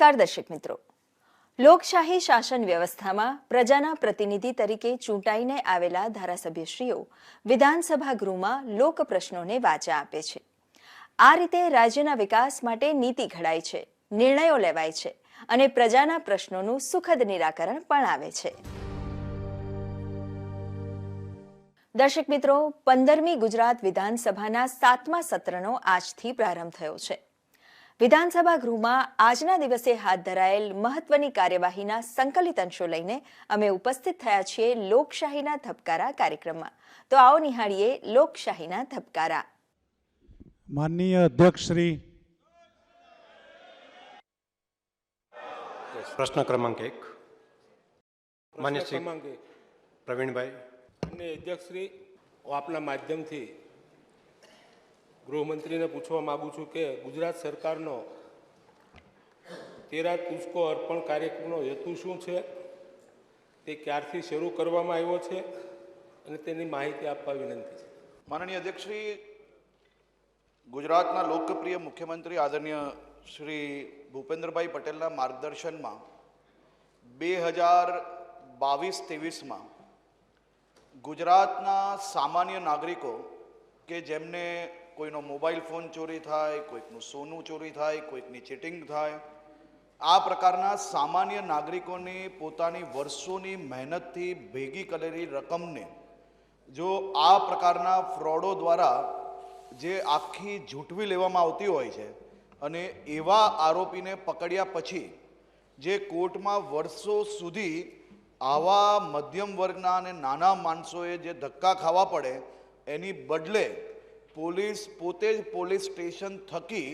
નમસ્કાર દર્શક મિત્રો. લોકશાહી શાસન વ્યવસ્થામાં પ્રજાના પ્રતિનિધિ તરીકે ચૂંટાઈને આવેલા ધારાસભ્યશ્રીઓ વિધાનસભા ગૃહમાં લોક પ્રશ્નોને વાચા આપે છે. આ રીતે રાજ્યના વિકાસ માટે નીતિ ઘડાય છે, નિર્ણયો લેવાય છે અને પ્રજાના પ્રશ્નોનું સુખદ નિરાકરણ પણ આવે છે. દર્શક મિત્રો, પંદરમી ગુજરાત વિધાનસભાના સાતમા સત્રનો આજથી પ્રારંભ થયો છે. વિધાનસભા ગૃહમાં આજના દિવસે હાથ ધરાયેલ મહત્વની કાર્યવાહીના સંકલિત અંશો લઈને અમે ઉપસ્થિત થયા છીએ લોકશાહીના ધબકારા કાર્યક્રમમાં. તો આવો નિહાળીએ લોકશાહીના ધબકારા. માનનીય અધ્યક્ષ શ્રી પ્રશ્ન ક્રમાંક એક. માન્ય ક્રમાંક પ્રવીણભાઈ. અને અધ્યક્ષ શ્રી આપના માધ્યમથી ગૃહમંત્રીને પૂછવા માગું છું કે ગુજરાત સરકારનો તેરા તુસ્કો અર્પણ કાર્યક્રમનો હેતુ શું છે? તે ક્યારથી શરૂ કરવામાં આવ્યો છે? અને તેની માહિતી આપવા વિનંતી છે. માનનીય અધ્યક્ષશ્રી, ગુજરાતના લોકપ્રિય મુખ્યમંત્રી આદરણીય શ્રી ભૂપેન્દ્રભાઈ પટેલના માર્ગદર્શનમાં બે હજાર બાવીસ ત્રેવીસમાં ગુજરાતના સામાન્ય નાગરિકો કે જેમને કોઈનો મોબાઈલ ફોન ચોરી થાય, કોઈકનું સોનું ચોરી થાય, કોઈકની ચીટિંગ થાય. આ પ્રકારના સામાન્ય નાગરિકોની પોતાની વર્ષોની મહેનતથી ભેગી કરેલી રકમને, જો આ પ્રકારના ફ્રોડો દ્વારા જે આખી ઝૂંટવી લેવામાં આવતી હોય છે, અને એવા આરોપીને પકડ્યા પછી જે કોર્ટમાં વર્ષો સુધી આવા મધ્યમ વર્ગના અને નાના માણસોએ જે ધક્કા ખાવા પડે, એની બદલે પોલીસ પોતે જ પોલીસ સ્ટેશન થકી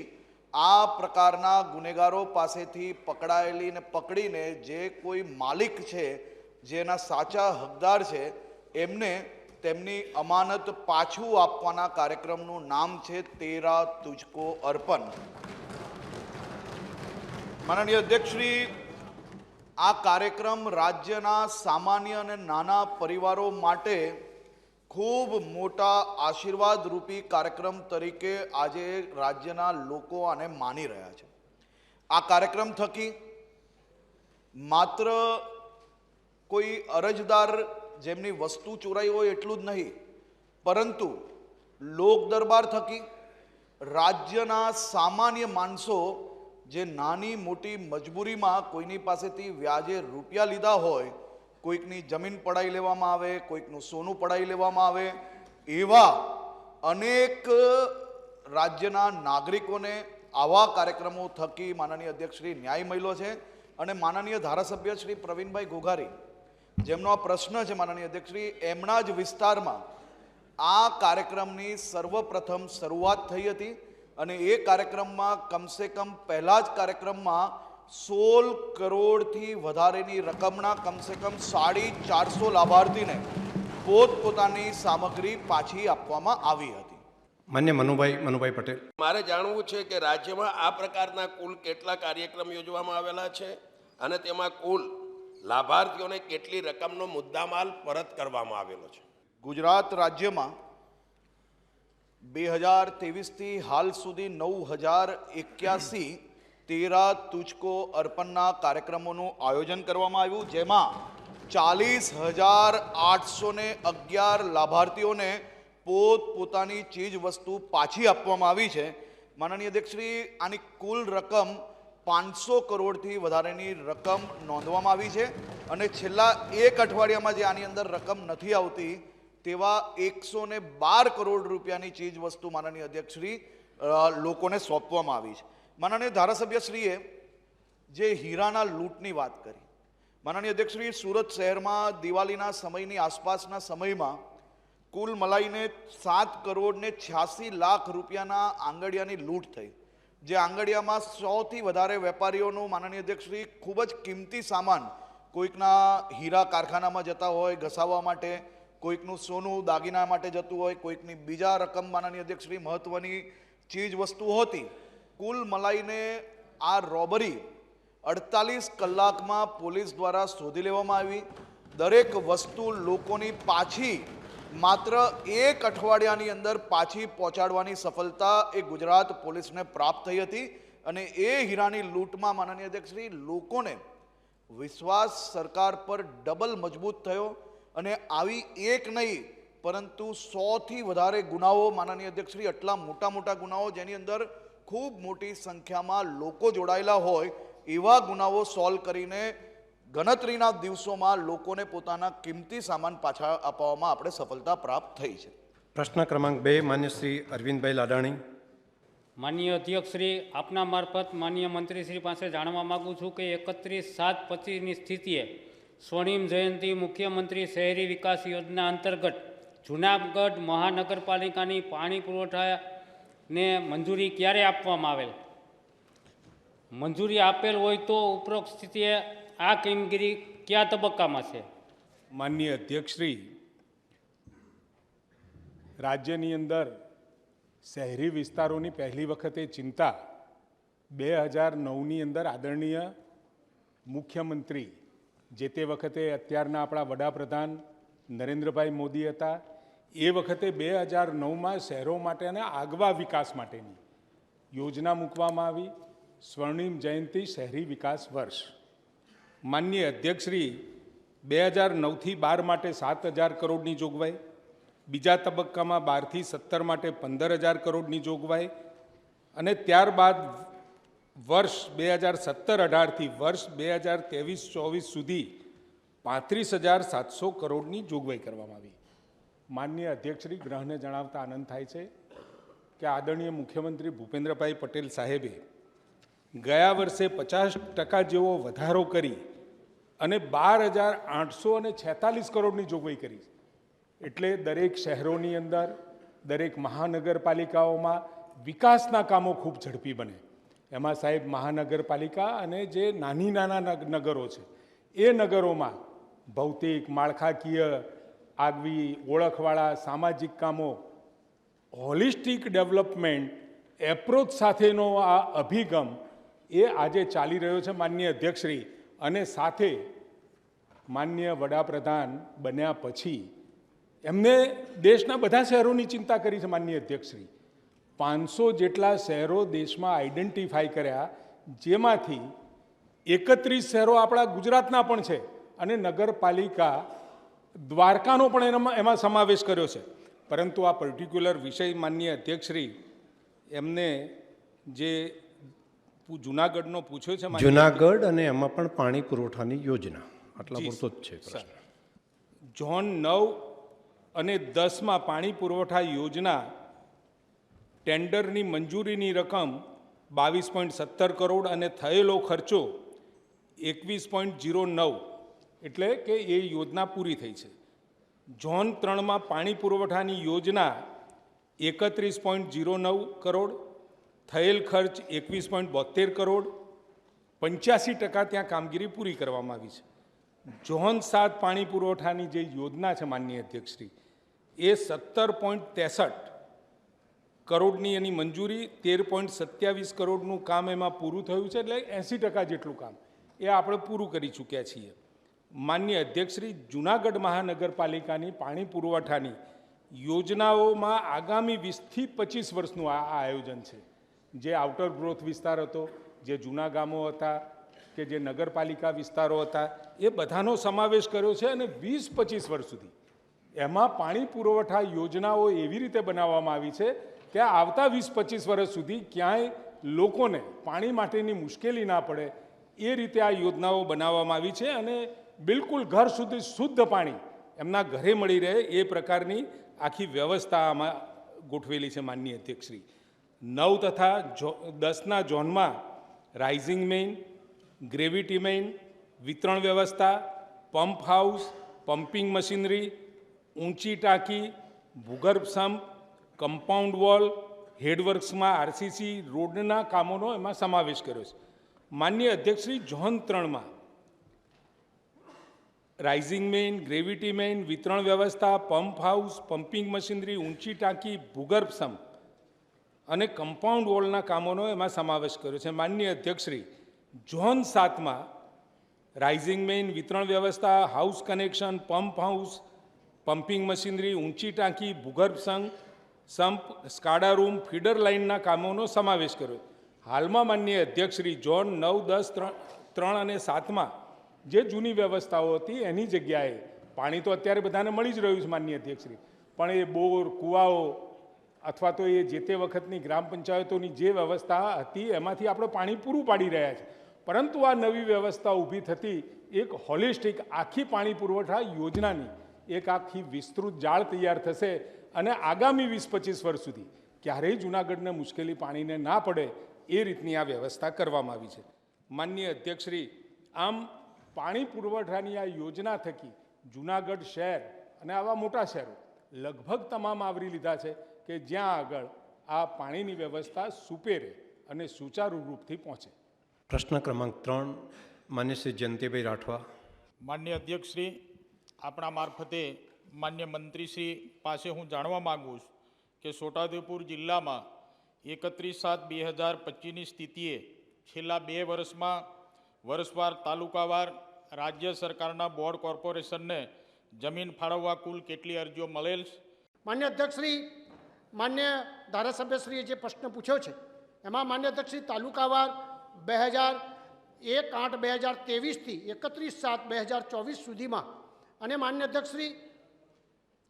આ પ્રકારના ગુનેગારો પાસેથી પકડાયેલી ને પકડીને જે કોઈ માલિક છે, જેના સાચા હકદાર છે, એમને તેમની અમાનત પાછું આપવાના કાર્યક્રમનું નામ છે, તેરા તુજકો અર્પણ. માનનીય અધ્યક્ષશ્રી, આ કાર્યક્રમ રાજ્યના સામાન્ય અને નાના પરિવારો માટે ખૂબ મોટા આશીર્વાદ રૂપી કાર્યક્રમ તરીકે આજે રાજ્યના લોકો આને માની રહ્યા છે. આ કાર્યક્રમ થકી માત્ર કોઈ અરજદાર જેમની વસ્તુ ચોરાઈ હોય એટલું જ નહીં, પરંતુ લોક દરબાર થકી રાજ્યના સામાન્ય માણસો જે નાની મોટી મજબૂરીમાં કોઈની પાસેથી વ્યાજે રૂપિયા લીધા હોય કોઈકની જમીન પડાવી લેવામાં આવે, કોઈકનું સોનું પડાવી લેવામાં આવે, એવા અનેક રાજ્યના નાગરિકોને આવા કાર્યક્રમો થકી માનનીય અધ્યક્ષ શ્રી ન્યાય મળ્યો છે અને માનનીય ધારાસભ્ય શ્રી પ્રવીણભાઈ ઘોઘારી, જેમનો આ પ્રશ્ન છે માનનીય અધ્યક્ષશ્રી એમના જ વિસ્તારમાં આ કાર્યક્રમની સર્વપ્રથમ શરૂઆત થઈ હતી અને એ કાર્યક્રમમાં કમસે કમ પહેલા જ કાર્યક્રમમાં સોળ કરોડથી વધારેની રકમના કમસે કમ સાડી ચારસો લાભાર્થીને પોતપોતાની સામગ્રી પાછી આપવામાં આવી હતી. માન્ય મનુભાઈ મનુભાઈ પટેલ. મારે જાણવું છે કે રાજ્યમાં આ પ્રકારના કુલ કેટલા કાર્યક્રમ યોજવામાં આવેલા છે અને તેમાં કુલ લાભાર્થીઓને કેટલી રકમનો મુદ્દામાલ પરત કરવામાં આવેલો છે? ગુજરાત રાજ્યમાં બે હજાર ત્રેવીસથી હાલ સુધી નવ હજાર એક્યાસી તેરા તુચકો અર્પણના કાર્યક્રમોનું આયોજન કરવામાં આવ્યું, જેમાં ચાલીસ હજાર આઠસો ને અગિયાર લાભાર્થીઓને પોતપોતાની ચીજ વસ્તુ પાછી આપવામાં આવી છે. માનનીય અધ્યક્ષશ્રી આની કુલ રકમ પાંચસો કરોડથી વધારેની રકમ નોંધવામાં આવી છે અને છેલ્લા એક અઠવાડિયામાં જે આની અંદર રકમ નથી આવતી, તેવા એકસો બાર કરોડ રૂપિયાની ચીજ વસ્તુ માનનીય અધ્યક્ષશ્રી લોકોને સોંપવામાં આવી છે. માનનીય ધારાસભ્યશ્રીએ જે હીરાના લૂંટની વાત કરી, માનનીય અધ્યક્ષશ્રી, સુરત શહેરમાં દિવાળીના સમયની આસપાસના સમયમાં કુલ મલાઈને સાત કરોડ ને છ્યાસી લાખ રૂપિયાના આંગડિયાની લૂંટ થઈ, જે આંગડિયામાં સૌથી વધારે વેપારીઓનું માનનીય અધ્યક્ષશ્રી ખૂબ જ કિંમતી સામાન કોઈકના હીરા કારખાનામાં જતા હોય, ઘસાવવા માટે કોઈકનું સોનું દાગીના માટે જતું હોય, કોઈકની બીજા રકમ માનનીય અધ્યક્ષશ્રી મહત્વની ચીજ વસ્તુ હોતી કુલ મલાઈને આ રોબરી અડતાલીસ કલાકમાં પોલીસ દ્વારા શોધી લેવામાં આવી. દરેક વસ્તુ લોકોની પાછી, માત્ર એક અઠવાડિયાની અંદર પાછી પહોંચાડવાની સફળતા એ ગુજરાત પોલીસને પ્રાપ્ત થઈ હતી અને એ હીરાની લૂંટમાં માનનીય અધ્યક્ષશ્રી લોકોને વિશ્વાસ સરકાર પર ડબલ મજબૂત થયો અને આવી એક નહીં, પરંતુ સોથી વધારે ગુનાઓ માનનીય અધ્યક્ષશ્રી આટલા મોટા મોટા ગુનાઓ જેની અંદર ખૂબ મોટી સંખ્યામાં લોકો જોડાયેલા હોય એવા ગુનાઓ સોલ્વ કરીને ગણતરીના દિવસોમાં લોકોને પોતાના કિંમતી સામાન પાછા અપાવવામાં આપણે સફળતા પ્રાપ્ત થઈ છે. પ્રશ્ન ક્રમાંક બે માન્ય શ્રી અરવિંદભાઈ લાડાણી. માનનીય અધ્યક્ષ શ્રી આપના મારફત માનનીય મંત્રીશ્રી પાસે જાણવા માગું છું કે એકત્રીસ સાત પચીસની સ્થિતિએ સ્વર્ણિમ જયંતિ મુખ્યમંત્રી શહેરી વિકાસ યોજના અંતર્ગત જૂનાગઢ મહાનગરપાલિકાની પાણી પુરવઠાને મંજૂરી ક્યારે આપવામાં આવેલ? મંજૂરી આપેલ હોય તો ઉપરોક્ત સ્થિતિએ આ કામગીરી કયા તબક્કામાં છે? માનનીય અધ્યક્ષશ્રી, રાજ્યની અંદર શહેરી વિસ્તારોની પહેલી વખતે ચિંતા બે હજાર નવની અંદર આદરણીય મુખ્યમંત્રી, જે તે વખતે અત્યારના આપણા વડાપ્રધાન નરેન્દ્રભાઈ મોદી હતા એ વખતે બે હજાર નવમાં શહેરો માટેના આગવા વિકાસ માટેની યોજના મૂકવામાં આવી. સ્વર્ણિમ જયંતિ શહેરી વિકાસ વર્ષ. માનનીય અધ્યક્ષશ્રી, બે હજાર નવથી બાર માટે સાત હજાર કરોડની જોગવાઈ. બીજા તબક્કામાં બારથી સત્તર માટે પંદર હજાર કરોડની જોગવાઈ. અને ત્યારબાદ વર્ષ બે હજાર સત્તર અઢારથી વર્ષ બે હજાર ત્રેવીસ ચોવીસ સુધી પાંત્રીસ હજાર સાતસો કરોડની જોગવાઈ કરવામાં આવી. માનનીય અધ્યક્ષશ્રી ગ્રહને જણાવતા આનંદ થાય છે કે આદરણીય મુખ્યમંત્રી ભૂપેન્દ્રભાઈ પટેલ સાહેબે ગયા વર્ષે પચાસ ટકા જેવો વધારો કરી અને બાર હજાર આઠસો અને છેતાલીસ કરોડની જોગવાઈ કરી એટલે દરેક શહેરોની અંદર, દરેક મહાનગરપાલિકાઓમાં વિકાસના કામો ખૂબ ઝડપી બને. એમાં સાહેબ મહાનગરપાલિકા અને જે નાની નાના નગ- નગરો છે, એ નગરોમાં ભૌતિક, માળખાકીય આગવી ઓળખવાળા સામાજિક કામો, હોલિસ્ટિક ડેવલપમેન્ટ, એપ્રોચ સાથેનો આ અભિગમ એ આજે ચાલી રહ્યો છે માનનીય અધ્યક્ષશ્રી અને સાથે માનનીય વડાપ્રધાન બન્યા પછી એમને દેશના બધા શહેરોની ચિંતા કરી છે માન્ય અધ્યક્ષશ્રી. પાંચસો જેટલા શહેરો દેશમાં આઈડેન્ટિફાઈ કર્યા, જેમાંથી એકત્રીસ શહેરો આપણા ગુજરાતના પણ છે અને નગરપાલિકા દ્વારકાનો પણ એનામાં એમાં સમાવેશ કર્યો છે. પરંતુ આ પર્ટિક્યુલર વિષય માન્ય અધ્યક્ષશ્રી એમને જે જુનાગઢનો પૂછ્યો છે જુનાગઢ અને એમાં પણ પાણી પુરવઠાની યોજના. આટલા પૂરતો જ છે ઝોન નવ અને દસમાં પાણી પુરવઠા યોજના ટેન્ડરની મંજૂરીની રકમ બાવીસ પોઈન્ટ સત્તર કરોડ અને થયેલો ખર્ચો એકવીસ પોઈન્ટ જીરો નવ એટલે કે એ યોજના પૂરી થઈ છે. ઝોન ત્રણમાં પાણી પુરવઠાની યોજના એકત્રીસ પોઈન્ટ જીરો નવ કરોડ, થયેલ ખર્ચ એકવીસ પોઈન્ટ બોતેર કરોડ, પંચ્યાસી ટકા ત્યાં કામગીરી પૂરી કરવામાં આવી છે. ઝોન સાત પાણી પુરવઠાની જે યોજના છે માનનીય અધ્યક્ષશ્રી, એ સત્તર પોઈન્ટ ત્રેસઠ કરોડની એની મંજૂરી, તેર પોઈન્ટ સત્યાવીસ કરોડનું કામ એમાં પૂરું થયું છે, એટલે એંસી ટકા જેટલું કામ એ આપણે પૂરું કરી ચૂક્યા છીએ. માન્ય અધ્યક્ષશ્રી જુનાગઢ મહાનગરપાલિકાની પાણી પુરવઠાની યોજનાઓમાં આગામી વીસથી પચીસ વર્ષનું આ આયોજન છે. જે આઉટર ગ્રોથ વિસ્તાર હતો, જે જૂના ગામો હતા કે જે નગરપાલિકા વિસ્તારો હતા, એ બધાનો સમાવેશ કર્યો છે અને વીસ પચીસ વર્ષ સુધી. એમાં પાણી પુરવઠા યોજનાઓ એવી રીતે બનાવવામાં આવી છે કે આવતા વીસ પચીસ વર્ષ સુધી ક્યાંય લોકોને પાણી માટેની મુશ્કેલી ના પડે એ રીતે આ યોજનાઓ બનાવવામાં આવી છે અને બિલકુલ ઘર સુધી શુદ્ધ પાણી એમના ઘરે મળી રહે એ પ્રકારની આખી વ્યવસ્થા આમાં ગોઠવેલી છે માનનીય અધ્યક્ષશ્રી. નવ તથા જો, દસના ઝોનમાં રાઇઝિંગ મેઇન, ગ્રેવિટી મેઇન, વિતરણ વ્યવસ્થા, પંપ હાઉસ પમ્પિંગ મશીનરી, ઊંચી ટાંકી, ભૂગર્ભ સંપ, કમ્પાઉન્ડ વોલ, હેડવર્ક્સમાં આરસીસી, રોડના કામોનો એમાં સમાવેશ કર્યો છે. માન્ય અધ્યક્ષશ્રી, ઝોન ત્રણમાં રાઇઝિંગ મેઇન ગ્રેવિટી મેઇન વિતરણ વ્યવસ્થા પંપ હાઉસ પમ્પિંગ મશીનરી ઊંચી ટાંકી ભૂગર્ભ સંપ અને કમ્પાઉન્ડ વોલના કામોનો એમાં સમાવેશ કર્યો છે. માનનીય અધ્યક્ષશ્રી ઝોન સાતમાં રાઇઝિંગ મેઇન વિતરણ વ્યવસ્થા house connection pump house pumping machinery ઊંચી ટાંકી ભૂગર્ભ સંઘ સંપ સ્કાડા રૂમ, ફીડર લાઇનના કામોનો સમાવેશ કર્યો. હાલમાં માનનીય અધ્યક્ષશ્રી ઝોન નવ, દસ, ત્રણ ત્રણ અને સાતમાં જે જૂની વ્યવસ્થાઓ હતી એની જગ્યાએ પાણી તો અત્યારે બધાને મળી જ રહ્યું છે, માનનીય અધ્યક્ષશ્રી. પણ એ બોર, કૂવાઓ અથવા તો એ જે તે વખતની ગ્રામ પંચાયતોની જે વ્યવસ્થા હતી, એમાંથી આપણે પાણી પૂરું પાડી રહ્યા છે. પરંતુ આ નવી વ્યવસ્થા ઊભી થતી એક હોલિસ્ટિક આખી પાણી પુરવઠા યોજનાની એક આખી વિસ્તૃત જાળ તૈયાર થશે અને આગામી વીસ પચીસ વર્ષ સુધી ક્યારેય જૂનાગઢને મુશ્કેલી પાણીને ના પડે એ રીતની આ વ્યવસ્થા કરવામાં આવી છે. માનનીય અધ્યક્ષશ્રી, આમ પાણી પુરવઠાની આ યોજના થકી જૂનાગઢ શહેર અને આવા મોટા શહેરો લગભગ તમામ આવરી લીધા છે કે જ્યાં આગળ આ પાણીની વ્યવસ્થા સુપેરે અને સુચારુ રૂપથી પહોંચે. પ્રશ્ન ક્રમાંક ત્રણ માન્ય શ્રી જયંતિભાઈ રાઠવા. માન્ય અધ્યક્ષશ્રી આપણા મારફતે માન્ય મંત્રીશ્રી પાસે હું જાણવા માગું છું કે છોટાઉદેપુર જિલ્લામાં એકત્રીસ સાત બે હજાર પચીસની સ્થિતિએ છેલ્લા બે વર્ષમાં વર્ષવાર તાલુકાવાર રાજ્ય સરકારના બોર્ડ કોર્પોરેશનને જમીન ફાળવવા કુલ કેટલી અરજીઓ મળેલ માન્ય અધ્યક્ષશ્રી, માન્ય ધારાસભ્યશ્રીએ જે પ્રશ્ન પૂછ્યો છે, એમાં માન્ય અધ્યક્ષશ્રી તાલુકાવાર બે હજાર એક આઠ બે હજાર ત્રેવીસથી એકત્રીસ સાત બે હજાર ચોવીસ સુધીમાં અને માન્ય અધ્યક્ષશ્રી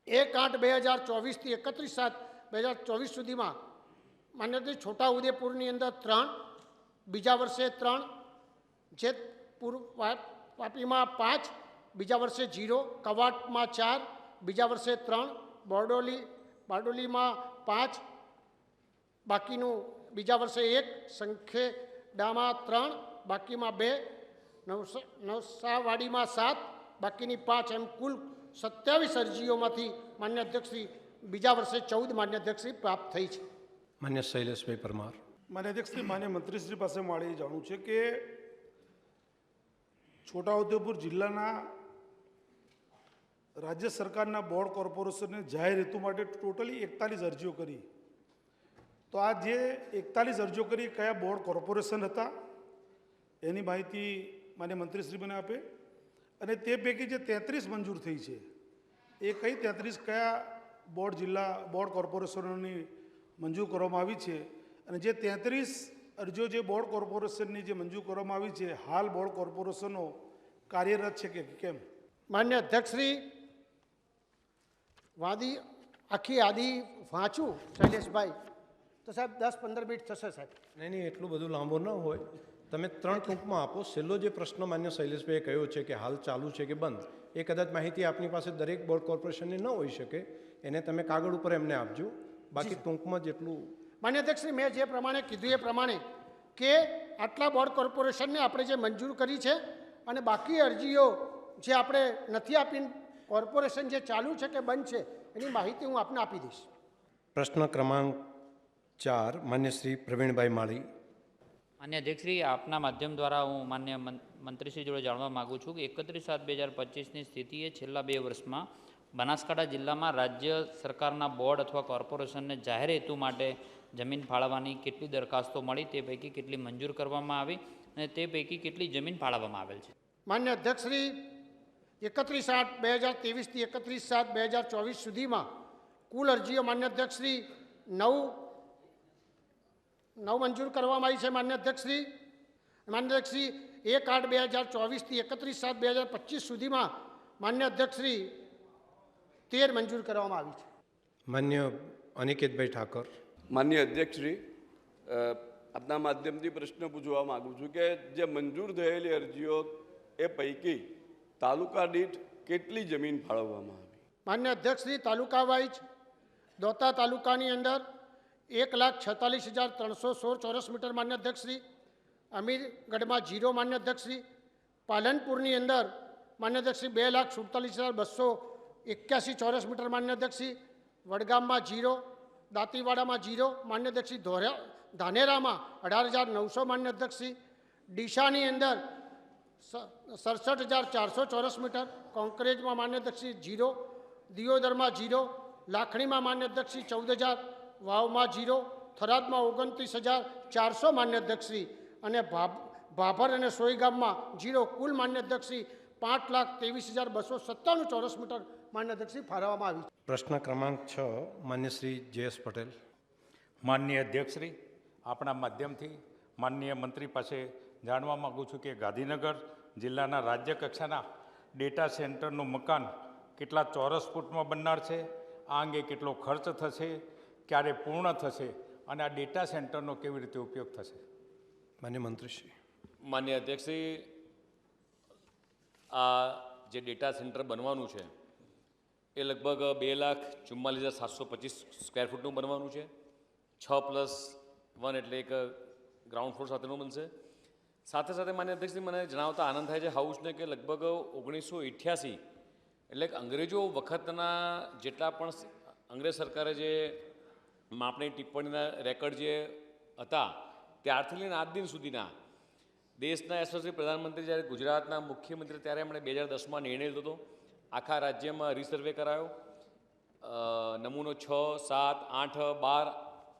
એક આઠ બે હજાર ચોવીસથી એકત્રીસ સાત બે હજાર ચોવીસ સુધીમાં માન્ય અધ્યક્ષ છોટા ઉદેપુરની અંદર ત્રણ, બીજા વર્ષે ત્રણ જે વા- વાપીમાં પાંચ બીજા વર્ષે જીરો કવાટમાં ચાર બીજા વર્ષે ત્રણ બોરડોલી બારડોલીમાં પાંચ બાકીનું બીજા વર્ષે એક સંખેડામાં ત્રણ બાકીમાં બે નવસા નવસાવાડીમાં સાત બાકીની પાંચ એમ કુલ સત્યાવીસ અરજીઓમાંથી માન્ય અધ્યક્ષશ્રી બીજા વર્ષે ચૌદ માન્ય અધ્યક્ષશ્રી પ્રાપ્ત થઈ છે. માન્ય શૈલેષભાઈ પરમાર. માન્ય અધ્યક્ષશ્રી માન્ય મંત્રીશ્રી પાસે મારે જાણું જાણવું છે કે છોટાઉદેપુર જિલ્લાના રાજ્ય સરકારના બોર્ડ કોર્પોરેશનને જાહેર હેતુ માટે ટોટલી એકતાલીસ અરજીઓ કરી. તો આ જે એકતાલીસ અરજીઓ કરી કયા બોર્ડ કોર્પોરેશન હતા? એની માહિતી માન્ય મંત્રીશ્રી મને આપે. અને તે પૈકી જે તેત્રીસ મંજૂર થઈ છે, એ કઈ તેત્રીસ કયા બોર્ડ જિલ્લા, બોર્ડ કોર્પોરેશનોની મંજૂર કરવામાં આવી છે? અને જે તેત્રીસ અરજીઓ જે બોર્ડ કોર્પોરેશનની જે મંજૂર કરવામાં આવી છે હાલ બોર્ડ કોર્પોરેશનો કાર્યરત છે કે કેમ માન્ય અધ્યક્ષશ્રી વાદી આખી યાદી વાંચું શૈલેષભાઈ તો સાહેબ દસ પંદર મિનિટ થશે સાહેબ. નહીં નહીં એટલું બધું લાંબો ન હોય. તમે ત્રણ ટૂંકમાં આપો. છેલ્લો જે પ્રશ્ન માન્ય શૈલેષભાઈએ કહ્યો છે કે હાલ ચાલુ છે કે બંધ એ કદાચ માહિતી આપની પાસે દરેક બોર્ડ કોર્પોરેશનની ન હોઈ શકે. એને તમે કાગળ ઉપર એમને આપજો. બાકી ટૂંકમાં જેટલું માન્ય અધ્યક્ષશ્રી મેં જે પ્રમાણે કીધું એ પ્રમાણે કે આટલા બોર્ડ કોર્પોરેશનને આપણે જે મંજૂર કરી છે અને બાકી અરજીઓ જે આપણે નથી આપી કોર્પોરેશન જે ચાલુ છે કે બંધ છે એની માહિતી હું આપને આપી દઈશ. પ્રશ્ન ક્રમાંક ચાર માન્ય શ્રી પ્રવીણભાઈ માળી. માન્ય અધ્યક્ષશ્રી આપના માધ્યમ દ્વારા હું માન્ય મં- મંત્રીશ્રી જોડે જાણવા માગું છું કે એકત્રીસ સાત બે હજાર પચીસની સ્થિતિએ છેલ્લા બે વર્ષમાં બનાસકાંઠા જિલ્લામાં રાજ્ય સરકારના બોર્ડ અથવા કોર્પોરેશનને જાહેર હેતુ માટે જમીન ફાળવવાની કેટલી દરખાસ્તો મળી તે પૈકી કેટલી મંજૂર કરવામાં આવી અને તે પૈકી કેટલી જમીન ફાળવવામાં આવેલ છે? માન્ય અધ્યક્ષશ્રી એકત્રીસ આઠ બે હજાર ત્રેવીસથી એકત્રીસ સાત બે હજાર ચોવીસ સુધીમાં કુલ અરજીઓ માન્ય અધ્યક્ષશ્રી નવ નવ મંજૂર કરવામાં આવી છે માન્ય અધ્યક્ષશ્રી. માન્ય અધ્યક્ષશ્રી એક આઠ બે હજાર ચોવીસથી એકત્રીસ સાત બે હજાર પચીસ સુધીમાં માન્ય અધ્યક્ષશ્રી તેર મંજૂર કરવામાં આવી છે. માન્ય અનિકેતભાઈ ઠાકર. માન્ય અધ્યક્ષશ્રી આપના માધ્યમથી પ્રશ્ન પૂછવા માગું છું કે જે મંજૂર થયેલી અરજીઓ એ પૈકી તાલુકા દીઠ કેટલી જમીન ફાળવવામાં આવી? માન્ય અધ્યક્ષશ્રી, તાલુકા વાઇઝ દોતા તાલુકાની અંદર એક લાખ છેતાલીસ હજાર ત્રણસો સોળ ચોરસ મીટર માન્ય અધ્યક્ષશ્રી, અમીરગઢમાં જીરો માન્ય અધ્યક્ષશ્રી, પાલનપુરની અંદર માન્ય અધ્યક્ષશ્રી બે લાખ સુડતાલીસ હજાર બસો એક્યાસી ચોરસ મીટર માન્ય અધ્યક્ષશ્રી, વડગામમાં જીરો દાંતીવાડામાં જીરો માન્ય ધોરા ધાનેરામાં અઢાર હજાર નવસો માન્ય ડીશાની અંદર સડસઠ હજાર ચારસો ચોરસ મીટર. કોંકરેજમાં માન્યધ્યક્ષી જીરો. દિયોદરમાં જીરો. લાખણીમાં માન્યધ્યક્ષી ચૌદ હજાર. વાવમાં જીરો. થરાદમાં ઓગણત્રીસ હજાર ચારસો માન્યધ્યક્ષી અને ભાભ, ભાભર અને સોઈગામમાં જીરો. કુલ માન્યધ્યક્ષી પાંચ લાખ ત્રેવીસ હજાર બસો સત્તાણું ચોરસ મીટર માન્ય અધ્યક્ષી ફાળવવામાં આવી છે. પ્રશ્ન ક્રમાંક છ માન્ય શ્રી જયેશ પટેલ. માનનીય અધ્યક્ષશ્રી આપણા માધ્યમથી માનનીય મંત્રી પાસે જાણવા માગું છું કે ગાંધીનગર જિલ્લાના રાજ્ય કક્ષાના ડેટા સેન્ટરનું મકાન કેટલા ચોરસ ફૂટમાં બનનાર છે આ અંગે કેટલો ખર્ચ થશે ક્યારે પૂર્ણ થશે અને આ ડેટા સેન્ટરનો કેવી રીતે ઉપયોગ થશે? માન્ય મંત્રીશ્રી. માન્ય અધ્યક્ષશ્રી આ જે ડેટા સેન્ટર બનવાનું છે એ લગભગ બે લાખ ચુમ્માલીસ હજાર સાતસો પચીસ સ્ક્વેર ફૂટનું બનવાનું છે. છ પ્લસ વન એટલે એક ગ્રાઉન્ડ ફ્લોર સાથેનું બનશે. સાથે સાથે માન્ય અધ્યક્ષશ્રી મને જણાવતા આનંદ થાય છે હાઉસને કે લગભગ ઓગણીસો અઠ્યાસી એટલે અંગ્રેજો વખતના જેટલા પણ અંગ્રેજ સરકારે જે માપણી ટિપ્પણીના રેકર્ડ જે હતા, ત્યારથી લઈને આજ દિન સુધીના દેશના યશસ્વી પ્રધાનમંત્રી જ્યારે ગુજરાતના મુખ્યમંત્રી ત્યારે એમણે બે હજાર દસમાં નિર્ણય લીધો હતો. આખા રાજ્યમાં રિસર્વે કરાયો. નમૂનો છ, સાત, આઠ, બાર,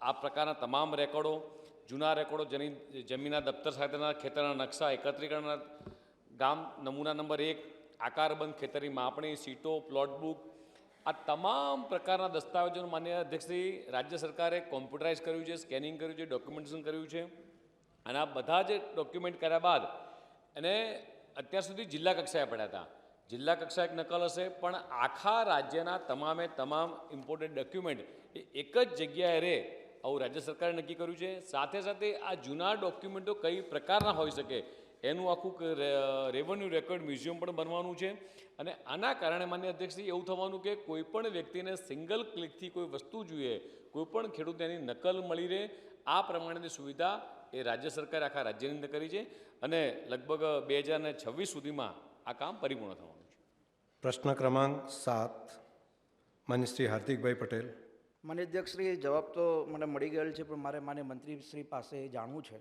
આ પ્રકારના તમામ રેકોર્ડો, જૂના રેકોર્ડો, જની, જમીનના દફતર સાથેના ખેતરના નકશા, એકત્રીકરણના ગામ, નમૂના નંબર એક, આકારબંધ ખેતરની માપણી, સીટો પ્લોટ બુક આ તમામ પ્રકારના દસ્તાવેજોનું માન્ય અધ્યક્ષશ્રી રાજ્ય સરકારે કોમ્પ્યુટરાઇઝ કર્યું છે સ્કેનિંગ કર્યું છે ડોક્યુમેન્ટેશન કર્યું છે. અને આ બધા જ ડોક્યુમેન્ટ કર્યા બાદ એને અત્યાર સુધી જિલ્લા કક્ષાએ પડ્યા હતા. જિલ્લા કક્ષાએ એક નકલ હશે, પણ આખા રાજ્યના તમામે તમામ ઇમ્પોર્ટન્ટ ડોક્યુમેન્ટ એ એક જ જગ્યાએ રહે આવું રાજ્ય સરકારે નક્કી કર્યું છે. સાથે સાથે આ જૂના ડોક્યુમેન્ટો કઈ પ્રકારના હોઈ શકે એનું આખું રેવન્યુ રેકોર્ડ મ્યુઝિયમ પણ બનવાનું છે. અને આના કારણે માન્ય અધ્યક્ષજી એવું થવાનું કે કોઈ પણ વ્યક્તિને સિંગલ ક્લિકથી કોઈ વસ્તુ જોઈએ, કોઈ પણ ખેડૂતને એની નકલ મળી રહે, આ પ્રમાણેની સુવિધા એ રાજ્ય સરકારે આખા રાજ્યની અંદર કરી છે. અને લગભગ બે હજાર છવ્વીસ સુધીમાં આ કામ પરિપૂર્ણ થવાનું છે. પ્રશ્ન ક્રમાંક સાત માન્ય શ્રી હાર્દિકભાઈ પટેલ. માન્ય અધ્યક્ષશ્રી જવાબ તો મને મળી ગયેલ છે પણ મારે માન્ય મંત્રીશ્રી પાસે જાણવું છે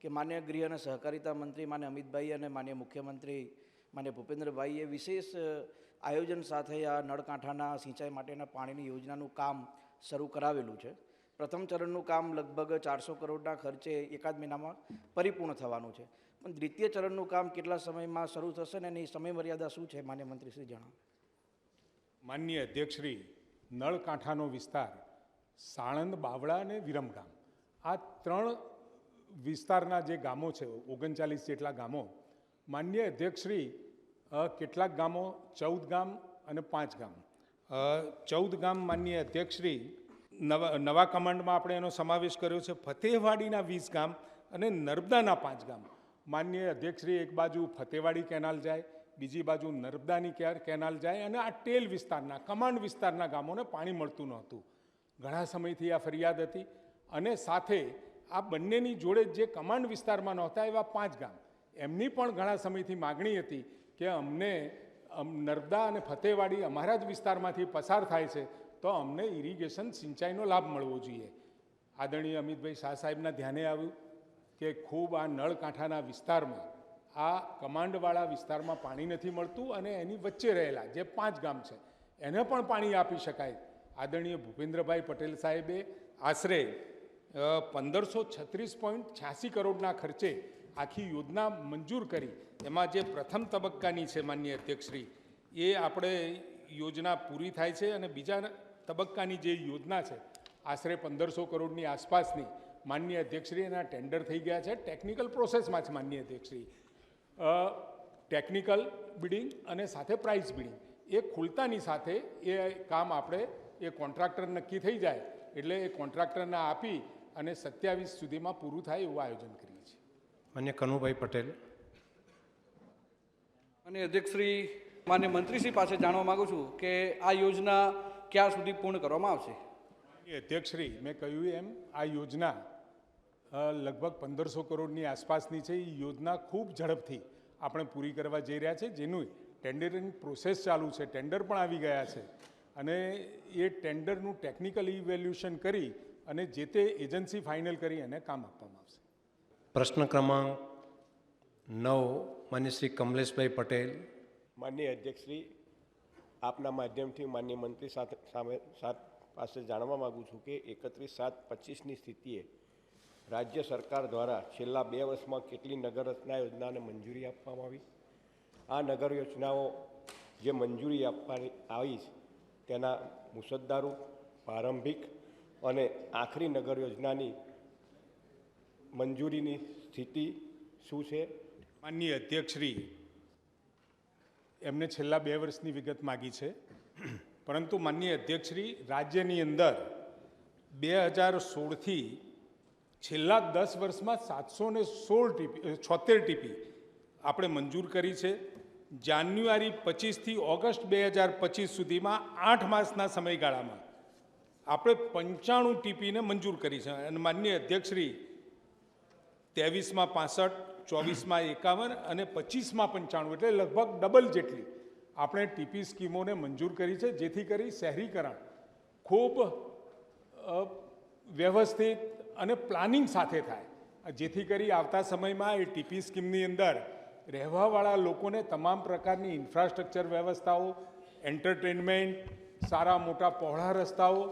કે માન્ય ગૃહ અને સહકારિતા મંત્રી માન્ય અમિતભાઈ અને માન્ય મુખ્યમંત્રી માન્ય ભૂપેન્દ્રભાઈએ વિશેષ આયોજન સાથે આ નળકાંઠાના સિંચાઈ માટેના પાણીની યોજનાનું કામ શરૂ કરાવેલું છે. પ્રથમ ચરણનું કામ લગભગ ચારસો કરોડના ખર્ચે એકાદ મહિનામાં પરિપૂર્ણ થવાનું છે. પણ દ્વિતીય ચરણનું કામ કેટલા સમયમાં શરૂ થશે ને એની સમયમર્યાદા શું છે, માન્ય મંત્રીશ્રી જણાવો. માનનીય અધ્યક્ષશ્રી, નળકાંઠાનો વિસ્તાર, સાણંદ, બાવળા અને વિરમગામ આ ત્રણ વિસ્તારના જે ગામો છે, ઓગણચાલીસ જેટલા ગામો, માન્ય અધ્યક્ષશ્રી કેટલાક ગામો, ચૌદ ગામ અને પાંચ ગામ. ચૌદ ગામ માન્ય અધ્યક્ષશ્રી, નવા નવા કમાન્ડમાં આપણે એનો સમાવેશ કર્યો છે, ફતેહવાડીના વીસ ગામ અને નર્મદાના પાંચ ગામ. માન્ય અધ્યક્ષશ્રી એક બાજુ ફતેવાડી કેનાલ જાય, બીજી બાજુ નર્મદાની કેર- કેનાલ જાય અને આ ટેલ વિસ્તારના, કમાન્ડ વિસ્તારના ગામોને પાણી મળતું નહોતું. ઘણા સમયથી આ ફરિયાદ હતી અને સાથે આ બંનેની જોડે જે કમાન્ડ વિસ્તારમાં નહોતા એવા પાંચ ગામ. એમની પણ ઘણા સમયથી માગણી હતી કે અમને નર્મદા અને ફતેવાડી અમારા જ વિસ્તારમાંથી પસાર થાય છે, તો અમને ઇરિગેશન સિંચાઈનો લાભ મળવો જોઈએ. આદરણીય અમિતભાઈ શાહ સાહેબના ધ્યાને આવ્યું. કે ખૂબ આ નળકાંઠાના વિસ્તારમાં, આ કમાન્ડવાળા વિસ્તારમાં પાણી નથી મળતું અને એની વચ્ચે રહેલા જે પાંચ ગામ છે, એને પણ પાણી આપી શકાય. આદરણીય ભૂપેન્દ્રભાઈ પટેલ સાહેબે આશરે પંદરસો છત્રીસ પોઈન્ટ છ્યાસી કરોડના ખર્ચે આખી યોજના મંજૂર કરી. એમાં જે પ્રથમ તબક્કાની છે, માન્ય અધ્યક્ષશ્રી, એ આપણે યોજના પૂરી થાય છે અને બીજા તબક્કાની જે યોજના છે, આશરે પંદરસો કરોડની આસપાસની માન્ય અધ્યક્ષશ્રી એના ટેન્ડર થઈ ગયા છે. ટેકનિકલ પ્રોસેસમાં છે માન્ય અધ્યક્ષશ્રી. ટેકનિકલ બિડિંગ અને સાથે પ્રાઇસ બિડિંગ એ ખુલતાની સાથે એ કામ આપણે એ કોન્ટ્રાક્ટર નક્કી થઈ જાય એટલે એ કોન્ટ્રાક્ટરને આપી અને સત્યાવીસ સુધીમાં પૂરું થાય એવું આયોજન કરીએ છીએ. માન્ય કનુભાઈ પટેલ. અને અધ્યક્ષશ્રી માન્ય મંત્રીશ્રી પાસે જાણવા માગું છું કે આ યોજના ક્યાં સુધી પૂર્ણ કરવામાં આવશે? એ અધ્યક્ષશ્રી મેં કહ્યું એમ આ યોજના લગભગ પંદરસો કરોડની આસપાસની છે. એ યોજના ખૂબ ઝડપથી આપણે પૂરી કરવા જઈ રહ્યા છે. જેનું ટેન્ડરિંગ પ્રોસેસ ચાલુ છે. ટેન્ડર પણ આવી ગયા છે. અને એ ટેન્ડરનું ટેકનિકલ ઇવેલ્યુશન કરી અને જે તે એજન્સી ફાઇનલ કરી એને કામ આપવામાં આવશે. પ્રશ્ન ક્રમાંક નવ માન્ય શ્રી કમલેશભાઈ પટેલ. માનનીય અધ્યક્ષશ્રી આપના માધ્યમથી માન્ય મંત્રી સાથે સામે સાત પાસે જાણવા માગું છું કે એકત્રીસ સાત પચીસની સ્થિતિએ રાજ્ય સરકાર દ્વારા છેલ્લા બે વર્ષમાં કેટલી નગર રચના યોજનાને મંજૂરી આપવામાં આવી? આ નગર યોજનાઓ જે મંજૂરી આપવાની આવી તેના મુસદ્દારો પ્રારંભિક અને આખરી નગર યોજનાની મંજૂરીની સ્થિતિ શું છે? માનનીય અધ્યક્ષશ્રી, એમને છેલ્લા બે વર્ષની વિગત માગી છે. પરંતુ માનનીય અધ્યક્ષશ્રી, રાજ્યની અંદર બે હજાર સોળથી છેલ્લા દસ વર્ષમાં સાતસો ને સોળ ટીપી છોતેર ટીપી આપણે મંજૂર કરી છે. જાન્યુઆરી પચીસથી ઓગસ્ટ બે હજાર પચીસ સુધીમાં આઠ માસના સમયગાળામાં આપણે પંચાણું ટીપીને મંજૂર કરી છે. અને માનનીય અધ્યક્ષશ્રી ત્રેવીસમાં પાસઠ, ચોવીસમાં એકાવન અને પચીસમાં પંચાણું, એટલે લગભગ ડબલ જેટલી આપણે ટીપી સ્કીમોને મંજૂર કરી છે, જેથી કરી શહેરીકરણ ખૂબ વ્યવસ્થિત અને પ્લાનિંગ સાથે થાય. જેથી કરી આવતા સમયમાં એ ટીપી સ્કીમની અંદર રહેવાવાળા લોકોને તમામ પ્રકારની ઇન્ફ્રાસ્ટ્રક્ચર વ્યવસ્થાઓ, એન્ટરટેનમેન્ટ, સારા મોટા પહોળા રસ્તાઓ,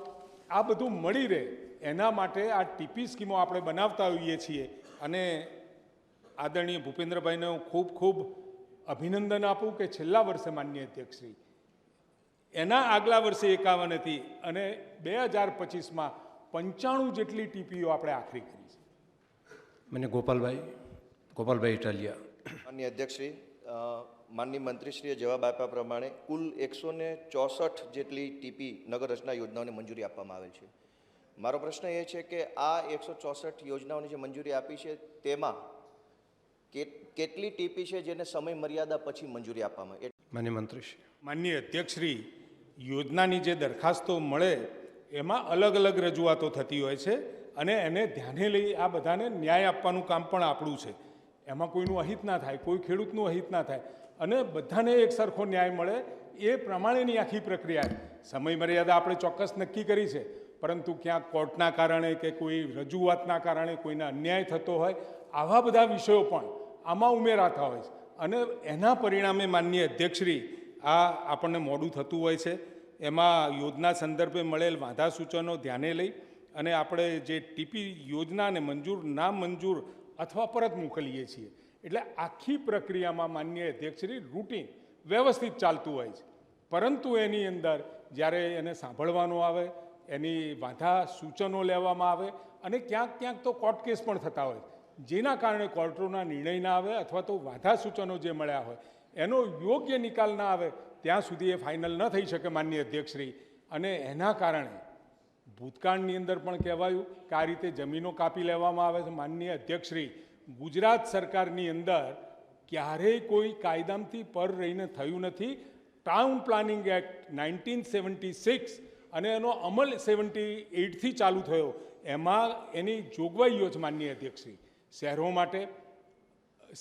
આ બધું મળી રહે. એના માટે આ ટીપી સ્કીમો આપણે બનાવતા હોઈએ છીએ. અને આદરણીય ભૂપેન્દ્રભાઈને હું ખૂબ ખૂબ અભિનંદન આપું કે છેલ્લા વર્ષે માન્ય અધ્યક્ષશ્રી એના આગલા વર્ષે એકાવન હતી અને બે હજાર પચીસમાં પંચાણું જેટલી ટીપીઓ આપણે આખરી કરી છે. મને ગોપાલભાઈ ગોપાલભાઈ ઇટાલિયા. માન્ય અધ્યક્ષશ્રી માનની માનનીય મંત્રીશ્રીએ જવાબ આપ્યા પ્રમાણે કુલ એકસો ને ચોસઠ જેટલી ટીપી નગર રચના યોજનાઓને મંજૂરી આપવામાં આવેલ છે. મારો પ્રશ્ન એ છે કે આ એકસો ચોસઠ યોજનાઓની જે મંજૂરી આપી છે તેમાં કેટલી ટીપી છે જેને સમય મર્યાદા પછી મંજૂરી આપવામાં માન્ય મંત્રીશ્રી. માન્ય અધ્યક્ષશ્રી યોજનાની જે દરખાસ્તો મળે એમાં અલગ અલગ રજૂઆતો થતી હોય છે અને એને ધ્યાને લઈ આ બધાને ન્યાય આપવાનું કામ પણ આપણું છે. એમાં કોઈનું અહિત ના થાય, કોઈ ખેડૂતનું અહિત ના થાય અને બધાને એક સરખો ન્યાય મળે એ પ્રમાણેની આખી પ્રક્રિયા. સમયમર્યાદા સમય મર્યાદા આપણે ચોક્કસ નક્કી કરી છે, પરંતુ ક્યાંક કોર્ટના કારણે કે કોઈ રજૂઆતના કારણે કોઈને અન્યાય થતો હોય, આવા બધા વિષયો પણ આમાં ઉમેરાતા હોય છે. અને એના પરિણામે માનનીય અધ્યક્ષશ્રી આ આપણને મોડું થતું હોય છે. એમાં યોજના સંદર્ભે મળેલ વાંધા સૂચનો ધ્યાને લઈ અને આપણે જે ટીપી યોજનાને મંજૂર, ના મંજૂર અથવા પરત મોકલીએ છીએ. એટલે આખી પ્રક્રિયામાં માન્ય અધ્યક્ષશ્રી રૂટીન વ્યવસ્થિત ચાલતું હોય છે. પરંતુ એની અંદર જ્યારે એને સાંભળવાનો આવે, એની વાંધા સૂચનો લેવામાં આવે અને ક્યાંક ક્યાંક તો કોર્ટ કેસ પણ થતા હોય જેના કારણે કોર્ટોના નિર્ણય ના આવે અથવા તો વાંધા સૂચનો જે મળ્યા હોય, એનો યોગ્ય નિકાલ ના આવે ત્યાં સુધી એ ફાઇનલ ન થઈ શકે માન્ય અધ્યક્ષશ્રી. અને એના કારણે ભૂતકાળની અંદર પણ કહેવાયું કે આ રીતે જમીનો કાપી લેવામાં આવે છે. માનનીય અધ્યક્ષશ્રી, ગુજરાત સરકારની અંદર ક્યારેય કોઈ કાયદામથી પર રહીને થયું નથી. Town planning act nineteen seventy six અને એનો અમલ સેવન્ટી એઇટથી ચાલુ થયો. એમાં એની જોગવાઈઓ છે માનનીય અધ્યક્ષશ્રી. શહેરો માટે,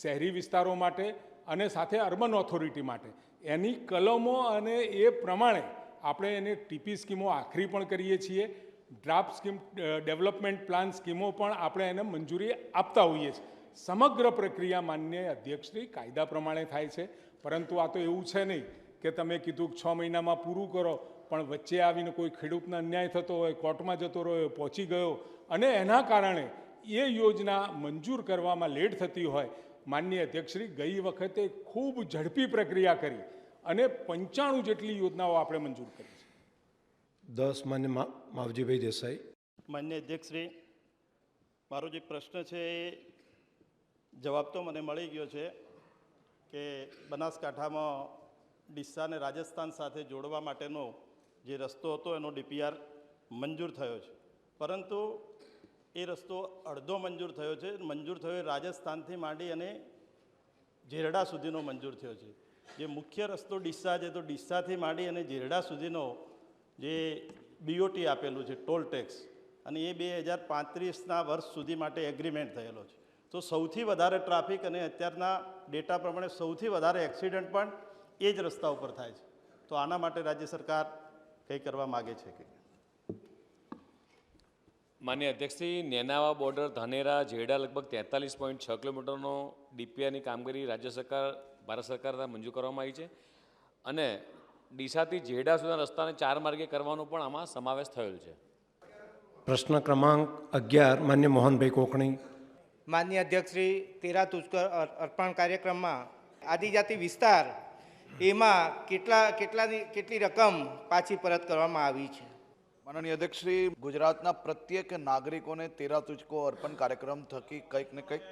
શહેરી વિસ્તારો માટે અને સાથે અર્બન ઓથોરિટી માટે. એની કલમો અને એ પ્રમાણે આપણે એને ટીપી સ્કીમો આખરી પણ કરીએ છીએ. ડ્રાફ્ટ સ્કીમ ડેવલપમેન્ટ પ્લાન સ્કીમો પણ આપણે એને મંજૂરી આપતા હોઈએ છીએ. સમગ્ર પ્રક્રિયા માન્ય અધ્યક્ષશ્રી કાયદા પ્રમાણે થાય છે. પરંતુ આ તો એવું છે નહીં કે તમે કીધું છ મહિનામાં પૂરું કરો, પણ વચ્ચે આવીને કોઈ ખેડૂતને અન્યાય થતો હોય, કોર્ટમાં જતો રહ્યો, પહોંચી ગયો અને એના કારણે એ યોજના મંજૂર કરવામાં લેટ થતી હોય માનનીય અધ્યક્ષશ્રી ગઈ વખતે ખૂબ ઝડપી પ્રક્રિયા કરી અને પંચાણું જેટલી યોજનાઓ આપણે મંજૂર કરી છે. દસ માન્ય માવજીભાઈ દેસાઈ. માન્ય અધ્યક્ષશ્રી મારો જે પ્રશ્ન છે એ જવાબ તો મને મળી ગયો છે કે બનાસકાંઠામાં ડિસ્સા અને રાજસ્થાન સાથે જોડવા માટેનો જે રસ્તો હતો એનો ડીપીઆર મંજૂર થયો છે. પરંતુ એ રસ્તો અડધો મંજૂર થયો છે. મંજૂર થયો રાજસ્થાનથી માંડી અને જેરડા સુધીનો મંજૂર થયો છે. જે મુખ્ય રસ્તો ડીસા છે તો ડીસાથી માંડી અને જેરડા સુધીનો જે બીઓટી આપેલું છે, ટોલ ટેક્સ, અને એ બે હજાર પાંત્રીસના વર્ષ સુધી માટે એગ્રીમેન્ટ થયેલો છે. તો સૌથી વધારે ટ્રાફિક અને અત્યારના ડેટા પ્રમાણે સૌથી વધારે એક્સિડન્ટ પણ એ જ રસ્તા ઉપર થાય છે. તો આના માટે રાજ્ય સરકાર કંઈ કરવા માગે છે કે? માન્ય અધ્યક્ષશ્રી નેનાવા બોર્ડર ધાનેરા જેડા લગભગ તેતાલીસ પોઈન્ટ છ કિલોમીટરનો ડીપીઆરની કામગીરી રાજ્ય સરકાર ભારત સરકાર દ્વારા મંજૂર કરવામાં આવી છે અને ડીસાથી જેડા સુધીના રસ્તાને ચાર માર્ગે કરવાનો પણ આમાં સમાવેશ થયેલ છે. પ્રશ્ન ક્રમાંક અગિયાર માન્ય મોહનભાઈ કોકણી. માન્ય અધ્યક્ષશ્રી તેરા તુષ્કર અર્પણ કાર્યક્રમમાં આદિજાતિ વિસ્તાર એમાં કેટલા કેટલાની કેટલી રકમ પાછી પરત કરવામાં આવી છે? માનનીય અધ્યક્ષશ્રી ગુજરાતના પ્રત્યેક નાગરિકોને તેરા તુચકો અર્પણ કાર્યક્રમ થકી કંઈક ને કંઈક.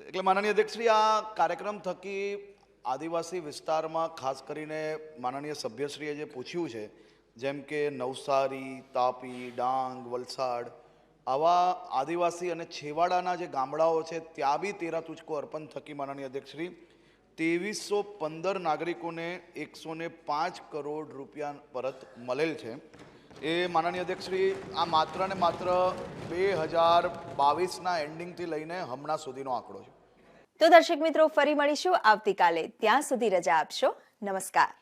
એટલે માનનીય અધ્યક્ષશ્રી આ કાર્યક્રમ થકી આદિવાસી વિસ્તારમાં ખાસ કરીને માનનીય સભ્યશ્રીએ જે પૂછ્યું છે, જેમ કે નવસારી, તાપી, ડાંગ, વલસાડ, આવા આદિવાસી અને છેવાડાના જે ગામડાઓ છે, ત્યાં બી તેરા તુચકો અર્પણ થકી માનનીય અધ્યક્ષશ્રી ત્રેવીસો પંદર નાગરિકોને એકસો પાંચ કરોડ રૂપિયા પરત મળેલ છે. એ માનનીય અધ્યક્ષશ્રી આ માત્ર ને માત્ર બે હજાર બાવીસના એન્ડિંગથી લઈને હમણાં સુધીનો આંકડો છે. તો દર્શક મિત્રો, ફરી મળીશું આવતીકાલે. ત્યાં સુધી રજા આપશો. નમસ્કાર.